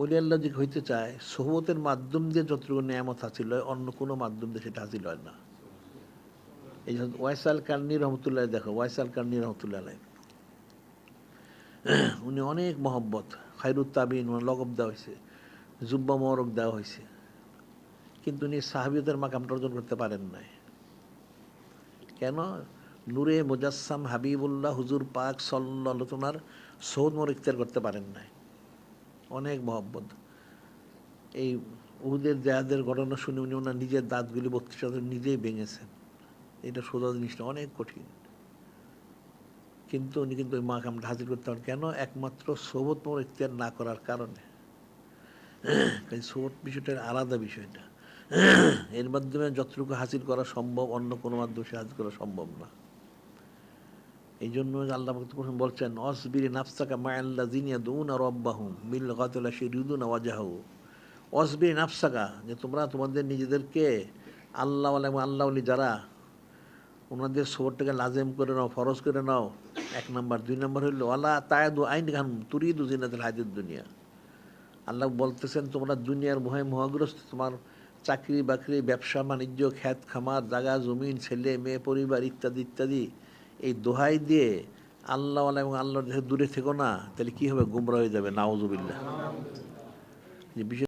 ওলি আল্লাহ যে হইতে চায়, সোহবতের মাধ্যম দিয়ে যতটুকু নিয়ামত হাসিল হয়, অন্য কোনো মাধ্যম দিয়ে সেটা হাসিল হয় না। এই জন্য ওয়াইসাল কার্নি রহমতুল্লাহ দেখো, ওয়াইসাল কার্নি রহমতুল্লাহ। উনি অনেক মহব্বত খাইরুত তাবিন লগব দেওয়া হয়েছে জুব্বা মরক দেওয়া হয়েছে কিন্তু উনি সাহাবিয়তের মাকামটা অর্জন করতে পারেন নাই। কেন? নূরে মুজাসসাম হাবিবুল্লাহ হুজুর পাক সাল্লাহ তোমার সৌদ মর ইখতিয়ার করতে পারেন নাই। অনেক মহব্বত। এই উহুদের দেয়াদের ঘটনা শুনে উনি ওনার নিজের দাঁতগুলি বত্রিশ হাজার নিজেই ভেঙেছেন এটা সোজা জিনিসটা, অনেক কঠিন। কিন্তু উনি কিন্তু ওই মাকামটা হাজির করতে পারেন। কেন? একমাত্র সৌবত মোর ইখতিয়ার না করার কারণে। সৌবত বিষয়টা আলাদা বিষয়টা। এর মাধ্যমে যতটুকু হাসিল করা সম্ভব, অন্য কোনো মাধ্যমে সে হাসিল করা সম্ভব না। এই জন্য আল্লাহ ভক্ত বলছেন, অসবিরি নাফসাকা মায়াল্লা জিনিয়া দৌন আর অব্বাহুম মিল গাতলা শিরুদুন ওয়াজাহু অসবিরি নাফসাকা, যে তোমরা তোমাদের নিজেদেরকে আল্লাহ এবং আল্লাহ যারা, ওনাদের সবরটাকে লাজেম করে নাও, ফরজ করে নাও। এক নম্বর। দুই নম্বর হইল আল্লাহ তায়াদু আইন গান তুরিদু জিনাতুল হাজির দুনিয়া। আল্লাহ বলতেছেন, তোমরা দুনিয়ার মহে মহাগ্রস্ত, তোমার চাকরি বাকরি ব্যবসা বাণিজ্য খ্যাত খামার জায়গা জমিন ছেলে মেয়ে পরিবার ইত্যাদি ইত্যাদি এই দোহাই দিয়ে আল্লাহ এবং আল্লাহর দূরে থেকো না, তাহলে কি হবে? গুমরা হয়ে যাবে নাওজুবিল্লা যে